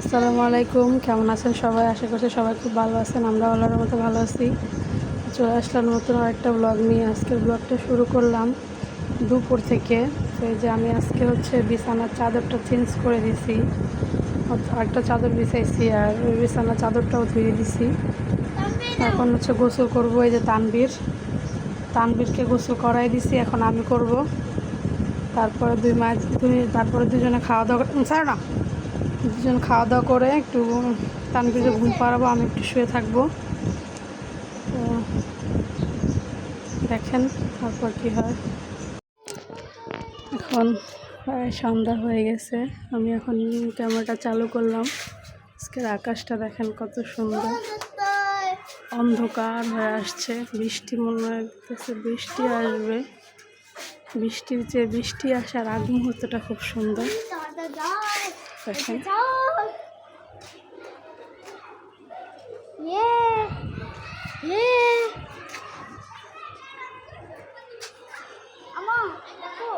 আসসালামু আলাইকুম, কেমন আছেন সবাই? আশা করছি সবাই খুব ভালো আছেন আমরা আল্লাহর মতো ভালো আছি। চলে আসলাম নতুন আরেকটা ব্লগ নিয়ে। আজকের ব্লগটা শুরু করলাম দুপুর থেকে। তো যে আমি আজকে হচ্ছে বিছানার চাদরটা চেঞ্জ করে দিছি আরেকটা চাদর বিছাইছি আর ওই বিছানার চাদরটাও ধুয়ে দিছি এখন হচ্ছে গোসল করব এই যে তানবীর তানবীরকে গোসল করাই দিছি, এখন আমি করব। তারপরে দুই মাস দুই তারপরে দুজনে খাওয়া দাওয়া ছাড়ো না। দুজন খাওয়া দাওয়া করে একটু তানবিরে ঘুম পাড়াবো আমি একটু শুয়ে থাকব। তো দেখেন তারপর কি হয়। এখন প্রায় সন্ধ্যা হয়ে গেছে আমি এখন ক্যামেরাটা চালু করলাম। আজকের আকাশটা দেখেন কত সুন্দর। অন্ধকার হয়ে আসছে বৃষ্টি মনে হচ্ছে বৃষ্টি আসবে। বৃষ্টির যে বৃষ্টি আসার আগ মুহূর্তটা খুব সুন্দর। দেখেন Yeah. Yeah. আমা দেখো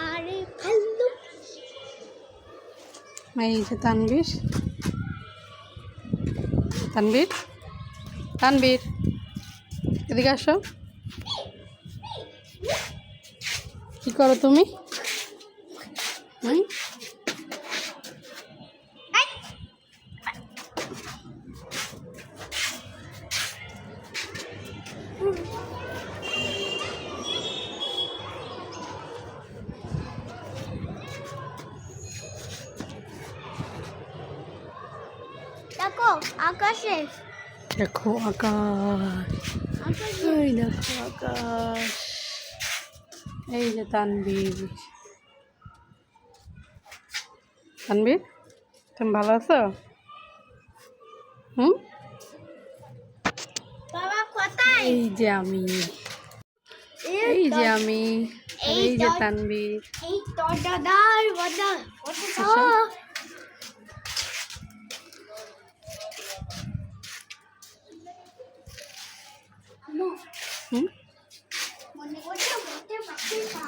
আরে ভাল্লু এই যে তানবীর তানবীর তানবীর এদিকে আসো। কি করো তুমি হুম? দেখো আকাশে দেখো আকাশ আকাশে এই দেখো আকাশ এই যে তানবীর তানবীর তুমি ভালো আছো? হুম? এই যে আমি। এই যে আমি। এই যে তানবীর আচ্ছা। হুম? Bye.